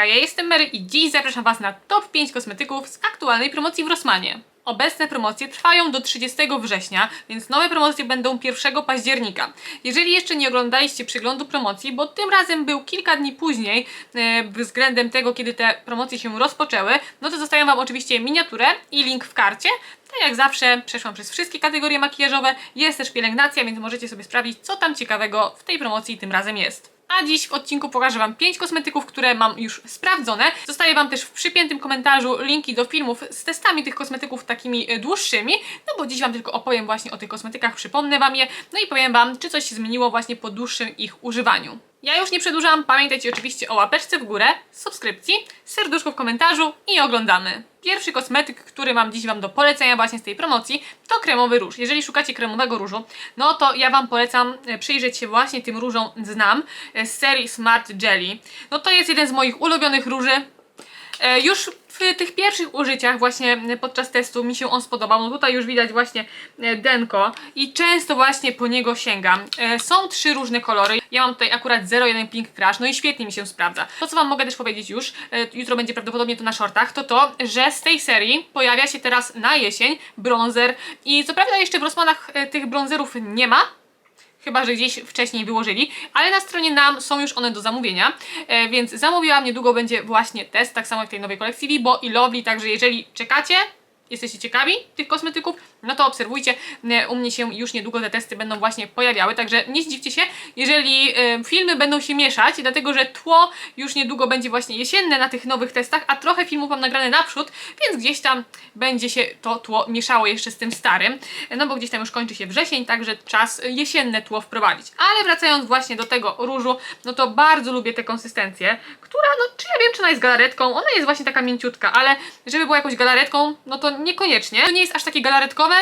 Hejka, ja jestem Mary i dziś zapraszam Was na top 5 kosmetyków z aktualnej promocji w Rossmanie. Obecne promocje trwają do 30 września, więc nowe promocje będą 1 października. Jeżeli jeszcze nie oglądaliście przeglądu promocji, bo tym razem był kilka dni później e, względem tego, kiedy te promocje się rozpoczęły, no to zostawiam Wam oczywiście miniaturę i link w karcie. Tak jak zawsze przeszłam przez wszystkie kategorie makijażowe, jest też pielęgnacja, więc możecie sobie sprawdzić, co tam ciekawego w tej promocji tym razem jest. A dziś w odcinku pokażę Wam 5 kosmetyków, które mam już sprawdzone. Zostawię Wam też w przypiętym komentarzu linki do filmów z testami tych kosmetyków takimi e, dłuższymi, no bo dziś Wam tylko opowiem właśnie o tych kosmetykach, przypomnę Wam je, no i powiem Wam, czy coś się zmieniło właśnie po dłuższym ich używaniu. Ja już nie przedłużam, pamiętajcie oczywiście o łapeczce w górę, subskrypcji, serduszku w komentarzu i oglądamy. Pierwszy kosmetyk, który mam dziś Wam do polecenia właśnie z tej promocji, to kremowy róż. Jeżeli szukacie kremowego różu, no to ja Wam polecam e, przyjrzeć się właśnie tym różom Znam e, z serii Smart Jelly. No to jest jeden z moich ulubionych róży. E, Już w tych pierwszych użyciach właśnie podczas testu mi się on spodobał. No tutaj już widać właśnie e, denko i często właśnie po niego sięgam. E, Są trzy różne kolory. Ja mam tutaj akurat 01 Pink Crush, no i świetnie mi się sprawdza. To co Wam mogę też powiedzieć już, e, jutro będzie prawdopodobnie to na shortach, to to, że z tej serii pojawia się teraz na jesień bronzer i co prawda jeszcze w Rossmanach e, tych bronzerów nie ma, Chyba, że gdzieś wcześniej wyłożyli, ale na stronie nam są już one do zamówienia, e, więc zamówiłam, niedługo będzie właśnie test, tak samo jak tej nowej kolekcji Libo i Lovely, także jeżeli czekacie, jesteście ciekawi tych kosmetyków, no to obserwujcie, e, u mnie się już niedługo te testy będą właśnie pojawiały, także nie zdziwcie się, jeżeli e, filmy będą się mieszać, dlatego że tło już niedługo będzie właśnie jesienne na tych nowych testach, a trochę filmów mam nagrane naprzód, więc gdzieś tam będzie się to tło mieszało jeszcze z tym starym, e, no bo gdzieś tam już kończy się wrzesień, także czas jesienne tło wprowadzić. Ale wracając właśnie do tego różu, no to bardzo lubię tę konsystencję, która, no czy ja wiem, czy ona jest galaretką, ona jest właśnie taka mięciutka, ale żeby była jakąś galaretką, no to niekoniecznie. To nie jest aż takie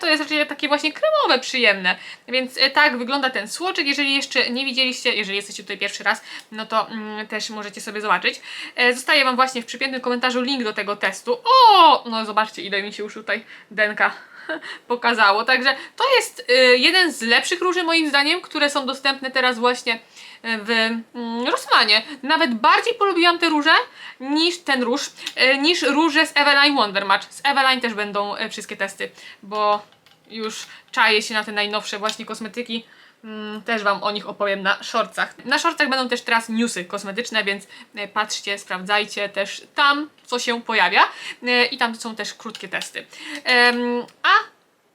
to jest raczej takie właśnie kremowe, przyjemne. Więc e, tak wygląda ten słoczyk. Jeżeli jeszcze nie widzieliście, jeżeli jesteście tutaj pierwszy raz, no to mm, też możecie sobie zobaczyć. E, zostaję Wam właśnie w przypiętym komentarzu link do tego testu. O! No zobaczcie, ile mi się już tutaj denka pokazało. Także to jest y, jeden z lepszych róży moim zdaniem, które są dostępne teraz właśnie w mm, Rossmanie. Nawet bardziej polubiłam te róże niż ten róż, y, niż róże z Eveline Wonder Match. Z Eveline też będą y, wszystkie testy, bo już czaję się na te najnowsze właśnie kosmetyki. Mm, Też Wam o nich opowiem na shortcach. Na shortcach będą też teraz newsy kosmetyczne, więc e, patrzcie, sprawdzajcie też tam, co się pojawia. E, I tam są też krótkie testy. A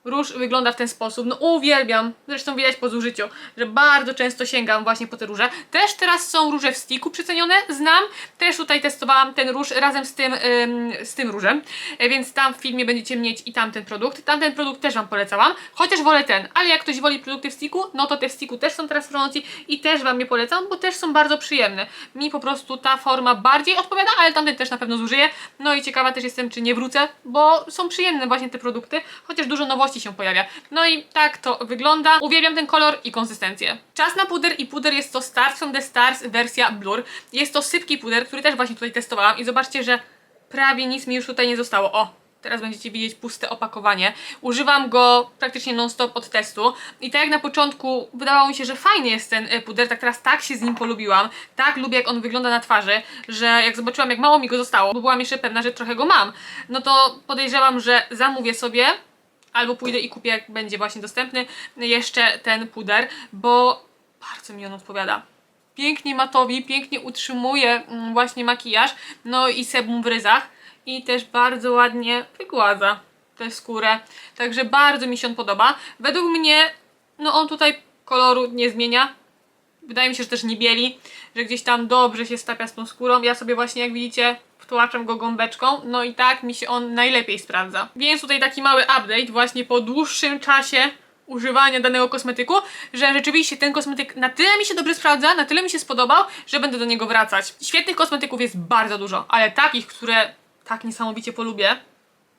róż wygląda w ten sposób. No uwielbiam, zresztą widać po zużyciu, że bardzo często sięgam właśnie po te róże. Też teraz są róże w sticku przecenione, znam. Też tutaj testowałam ten róż razem z tym, ym, z tym różem, e, więc tam w filmie będziecie mieć i tamten produkt. Tamten produkt też Wam polecałam, chociaż wolę ten, ale jak ktoś woli produkty w sticku, no to te w sticku też są teraz w promocji i też Wam je polecam, bo też są bardzo przyjemne. Mi po prostu ta forma bardziej odpowiada, ale tamten też na pewno zużyję. No i ciekawa też jestem, czy nie wrócę, bo są przyjemne właśnie te produkty, chociaż dużo nowości się pojawia. No i tak to wygląda. Uwielbiam ten kolor i konsystencję. Czas na puder i puder jest to Stars from the Stars wersja Blur. Jest to sypki puder, który też właśnie tutaj testowałam i zobaczcie, że prawie nic mi już tutaj nie zostało. O, Teraz będziecie widzieć puste opakowanie. Używam go praktycznie non-stop od testu. I tak jak na początku wydawało mi się, że fajny jest ten e, puder, tak teraz tak się z nim polubiłam. Tak lubię, jak on wygląda na twarzy, że jak zobaczyłam, jak mało mi go zostało, bo byłam jeszcze pewna, że trochę go mam, no to podejrzewam, że zamówię sobie albo pójdę i kupię, jak będzie właśnie dostępny, jeszcze ten puder, bo bardzo mi on odpowiada. Pięknie matowi, pięknie utrzymuje mm, właśnie makijaż, no i sebum w ryzach i też bardzo ładnie wygładza tę skórę. Także bardzo mi się on podoba. Według mnie, no on tutaj koloru nie zmienia. Wydaje mi się, że też nie bieli, że gdzieś tam dobrze się stapia z tą skórą. Ja sobie właśnie, jak widzicie, wtłaczam go gąbeczką, no i tak mi się on najlepiej sprawdza. Więc tutaj taki mały update właśnie po dłuższym czasie używania danego kosmetyku, że rzeczywiście ten kosmetyk na tyle mi się dobrze sprawdza, na tyle mi się spodobał, że będę do niego wracać. Świetnych kosmetyków jest bardzo dużo, ale takich, które tak niesamowicie polubię,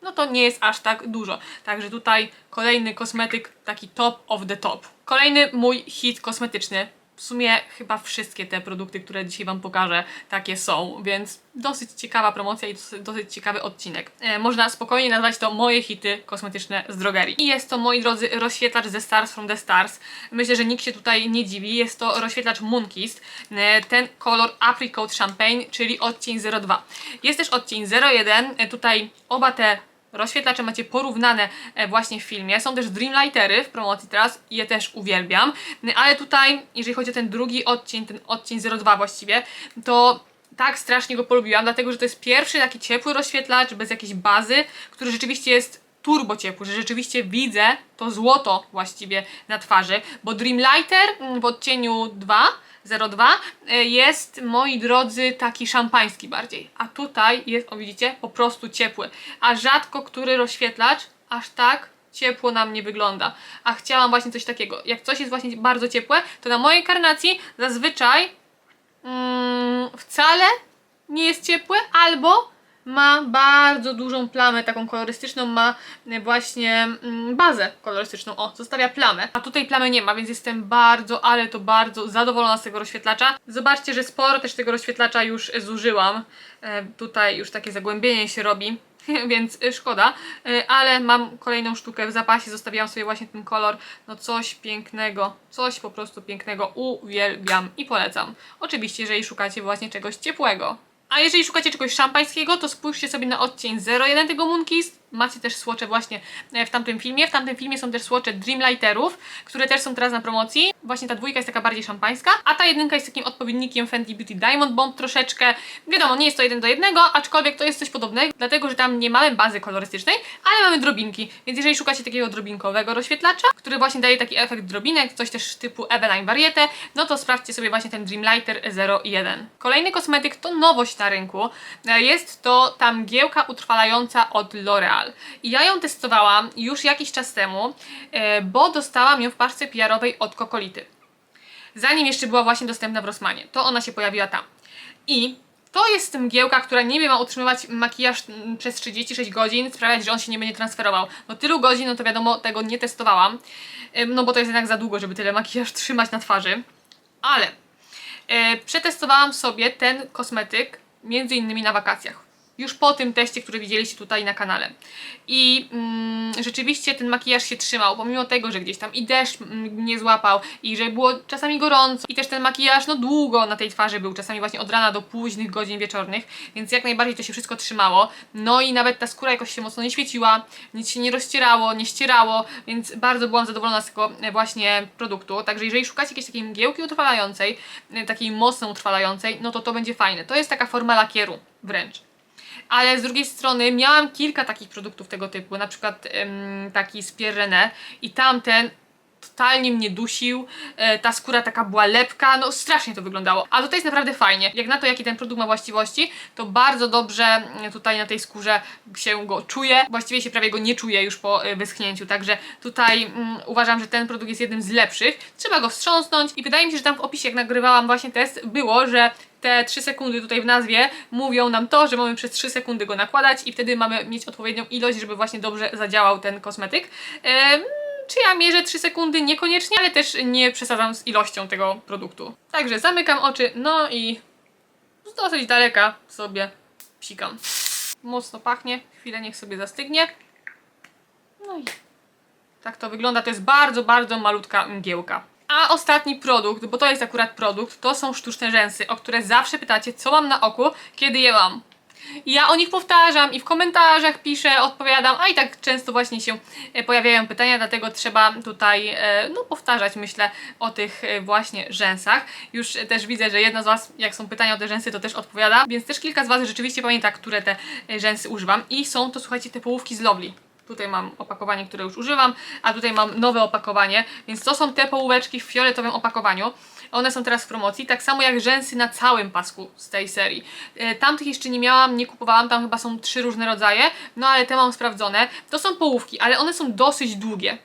no to nie jest aż tak dużo. Także tutaj kolejny kosmetyk, taki top of the top. Kolejny mój hit kosmetyczny. W sumie chyba wszystkie te produkty, które dzisiaj Wam pokażę, takie są, więc dosyć ciekawa promocja i dosyć, ciekawy odcinek. E, można spokojnie nazwać to moje hity kosmetyczne z drogerii. I jest to, moi drodzy, rozświetlacz ze Stars from the Stars. Myślę, że nikt się tutaj nie dziwi. Jest to rozświetlacz Moonkist. E, ten kolor Apricot Champagne, czyli odcień 02. Jest też odcień 01. E, tutaj oba te Rozświetlacze macie porównane e, właśnie w filmie. Są też Dreamlightery w promocji teraz, je też uwielbiam. Ale tutaj, jeżeli chodzi o ten drugi odcień, ten odcień 02 właściwie, to tak strasznie go polubiłam, dlatego że to jest pierwszy taki ciepły rozświetlacz bez jakiejś bazy, który rzeczywiście jest turbo ciepły, że rzeczywiście widzę to złoto właściwie na twarzy, bo Dreamlighter mm, w odcieniu 2 02 e, jest, moi drodzy, taki szampański bardziej. A tutaj jest, o widzicie, po prostu ciepły. A rzadko który rozświetlacz aż tak ciepło na mnie wygląda. A chciałam właśnie coś takiego. Jak coś jest właśnie bardzo ciepłe, to na mojej karnacji zazwyczaj mm, wcale nie jest ciepłe, albo ma bardzo dużą plamę, taką kolorystyczną, ma właśnie mm, bazę kolorystyczną. O, zostawia plamę. A tutaj plamy nie ma, więc jestem bardzo, ale to bardzo zadowolona z tego rozświetlacza. Zobaczcie, że sporo też tego rozświetlacza już zużyłam. E, tutaj już takie zagłębienie się robi. Więc e, szkoda, E, ale mam kolejną sztukę w zapasie, zostawiłam sobie właśnie ten kolor, no coś pięknego, coś po prostu pięknego, uwielbiam i polecam. Oczywiście, jeżeli szukacie właśnie czegoś ciepłego. A jeżeli szukacie czegoś szampańskiego, to spójrzcie sobie na odcień 01 tego Moonkist. Macie też słocze właśnie e, w tamtym filmie. W tamtym filmie są też słocze Dreamlighterów, które też są teraz na promocji. Właśnie ta dwójka jest taka bardziej szampańska, a ta jedynka jest takim odpowiednikiem Fenty Beauty Diamond Bomb troszeczkę. Wiadomo, nie jest to jeden do jednego, aczkolwiek to jest coś podobnego, dlatego że tam nie mamy bazy kolorystycznej, ale mamy drobinki. Więc jeżeli szukacie takiego drobinkowego rozświetlacza, który właśnie daje taki efekt drobinek, coś też typu Eveline Variety, no to sprawdźcie sobie właśnie ten Dreamlighter 01. Kolejny kosmetyk to nowość na rynku. E, Jest to ta mgiełka utrwalająca od L'Oreal. I ja ją testowałam już jakiś czas temu, e, bo dostałam ją w parce PR-owej od Kokolity. Zanim jeszcze była właśnie dostępna w Rossmanie, to ona się pojawiła tam. I to jest mgiełka, która niby ma utrzymywać makijaż mm, przez 36 godzin, sprawiać, że on się nie będzie transferował. No tylu godzin, no to wiadomo, tego nie testowałam, no bo to jest jednak za długo, żeby tyle makijaż trzymać na twarzy. Ale e, przetestowałam sobie ten kosmetyk między innymi na wakacjach. Już po tym teście, który widzieliście tutaj na kanale. I mm, rzeczywiście ten makijaż się trzymał, pomimo tego, że gdzieś tam i deszcz mm, mnie złapał, i że było czasami gorąco. I też ten makijaż, no długo na tej twarzy był, czasami właśnie od rana do późnych godzin wieczornych, więc jak najbardziej to się wszystko trzymało. No i nawet ta skóra jakoś się mocno nie świeciła, nic się nie rozcierało, nie ścierało, więc bardzo byłam zadowolona z tego e, właśnie produktu. Także jeżeli szukacie jakiejś takiej mgiełki utrwalającej, e, takiej mocno utrwalającej, no to to będzie fajne. To jest taka forma lakieru wręcz ale z drugiej strony miałam kilka takich produktów tego typu, na przykład em, taki z Pierre René i tamten totalnie mnie dusił, e, ta skóra taka była lepka, no strasznie to wyglądało. A tutaj jest naprawdę fajnie. Jak na to, jaki ten produkt ma właściwości, to bardzo dobrze mm, tutaj na tej skórze się go czuje. Właściwie się prawie go nie czuje już po e, wyschnięciu, także tutaj mm, uważam, że ten produkt jest jednym z lepszych. Trzeba go wstrząsnąć i wydaje mi się, że tam w opisie, jak nagrywałam właśnie test, było, że te 3 sekundy tutaj w nazwie mówią nam to, że mamy przez 3 sekundy go nakładać i wtedy mamy mieć odpowiednią ilość, żeby właśnie dobrze zadziałał ten kosmetyk. Em, czy ja mierzę 3 sekundy? Niekoniecznie, ale też nie przesadzam z ilością tego produktu. Także zamykam oczy, no i z dosyć daleka sobie psikam. Mocno pachnie, chwilę niech sobie zastygnie. No i tak to wygląda. To jest bardzo, bardzo malutka mgiełka. A ostatni produkt, bo to jest akurat produkt, to są sztuczne rzęsy, o które zawsze pytacie, co mam na oku, kiedy je mam. I ja o nich powtarzam i w komentarzach piszę, odpowiadam, a i tak często właśnie się e, pojawiają pytania, dlatego trzeba tutaj e, no, powtarzać, myślę, o tych e, właśnie rzęsach. Już też widzę, że jedna z Was, jak są pytania o te rzęsy, to też odpowiada, więc też kilka z Was rzeczywiście pamięta, które te rzęsy używam. I są to, słuchajcie, te połówki z Lovely. Tutaj mam opakowanie, które już używam, a tutaj mam nowe opakowanie, więc to są te połóweczki w fioletowym opakowaniu. One są teraz w promocji, tak samo jak rzęsy na całym pasku z tej serii. E, Tamtych jeszcze nie miałam, nie kupowałam, tam chyba są trzy różne rodzaje, no ale te mam sprawdzone. To są połówki, ale one są dosyć długie.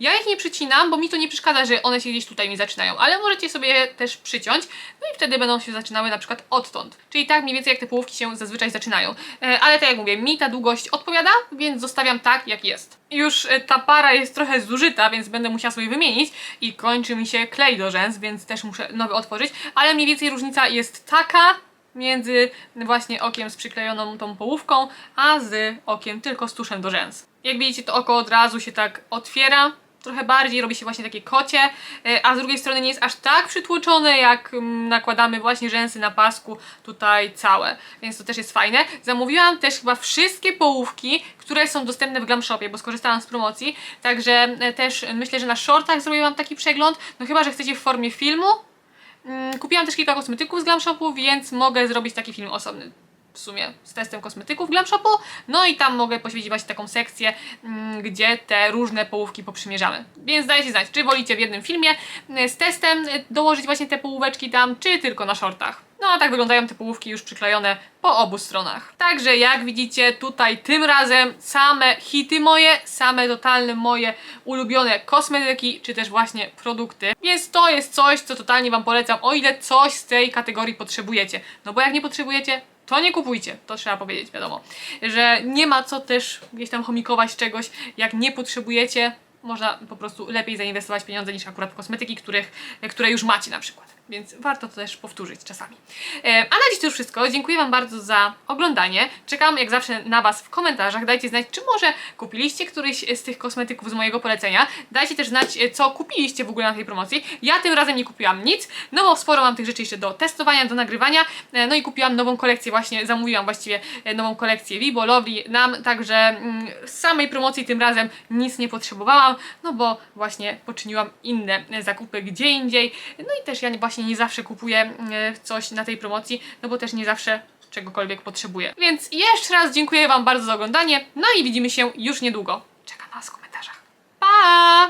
Ja ich nie przycinam, bo mi to nie przeszkadza, że one się gdzieś tutaj mi zaczynają, ale możecie sobie też przyciąć, no i wtedy będą się zaczynały na przykład odtąd. Czyli tak mniej więcej jak te połówki się zazwyczaj zaczynają. E, ale tak jak mówię, mi ta długość odpowiada, więc zostawiam tak jak jest. Już e, ta para jest trochę zużyta, więc będę musiała sobie wymienić i kończy mi się klej do rzęs, więc też muszę nowy otworzyć, ale mniej więcej różnica jest taka, między właśnie okiem z przyklejoną tą połówką, a z okiem tylko z tuszem do rzęs. Jak widzicie, to oko od razu się tak otwiera, trochę bardziej, robi się właśnie takie kocie, e, a z drugiej strony nie jest aż tak przytłoczone, jak mm, nakładamy właśnie rzęsy na pasku tutaj całe, więc to też jest fajne. Zamówiłam też chyba wszystkie połówki, które są dostępne w Glam Shopie, bo skorzystałam z promocji, także e, też myślę, że na shortach zrobię Wam taki przegląd, no chyba, że chcecie w formie filmu, Mm, Kupiłam też kilka kosmetyków z Glam Shopu, więc mogę zrobić taki film osobny w sumie z testem kosmetyków Glam Shopu. No i tam mogę poświęcić właśnie taką sekcję, mm, gdzie te różne połówki poprzymierzamy. Więc dajcie znać, czy wolicie w jednym filmie y, z testem y, dołożyć właśnie te połóweczki tam, czy tylko na shortach. No a tak wyglądają te połówki już przyklejone po obu stronach. Także jak widzicie tutaj tym razem same hity moje, same totalne moje ulubione kosmetyki, czy też właśnie produkty. Więc to jest coś, co totalnie Wam polecam, o ile coś z tej kategorii potrzebujecie. No bo jak nie potrzebujecie, to nie kupujcie, to trzeba powiedzieć, wiadomo. Że nie ma co też gdzieś tam chomikować czegoś, jak nie potrzebujecie, można po prostu lepiej zainwestować pieniądze niż akurat w kosmetyki, których, które już macie na przykład. Więc warto to też powtórzyć czasami. E, a na dziś to już wszystko. Dziękuję Wam bardzo za oglądanie. Czekam jak zawsze na Was w komentarzach. Dajcie znać, czy może kupiliście któryś z tych kosmetyków z mojego polecenia. Dajcie też znać, e, co kupiliście w ogóle na tej promocji. Ja tym razem nie kupiłam nic, no bo sporo mam tych rzeczy jeszcze do testowania, do nagrywania. E, no i kupiłam nową kolekcję, właśnie zamówiłam właściwie nową kolekcję Vibo, Lovely nam, także mm, z samej promocji tym razem nic nie potrzebowałam, no bo właśnie poczyniłam inne zakupy gdzie indziej. No i też ja nie- właśnie nie zawsze kupuję e, coś na tej promocji, no bo też nie zawsze czegokolwiek potrzebuję. Więc jeszcze raz dziękuję Wam bardzo za oglądanie, no i widzimy się już niedługo. Czekam na Was w komentarzach. Pa!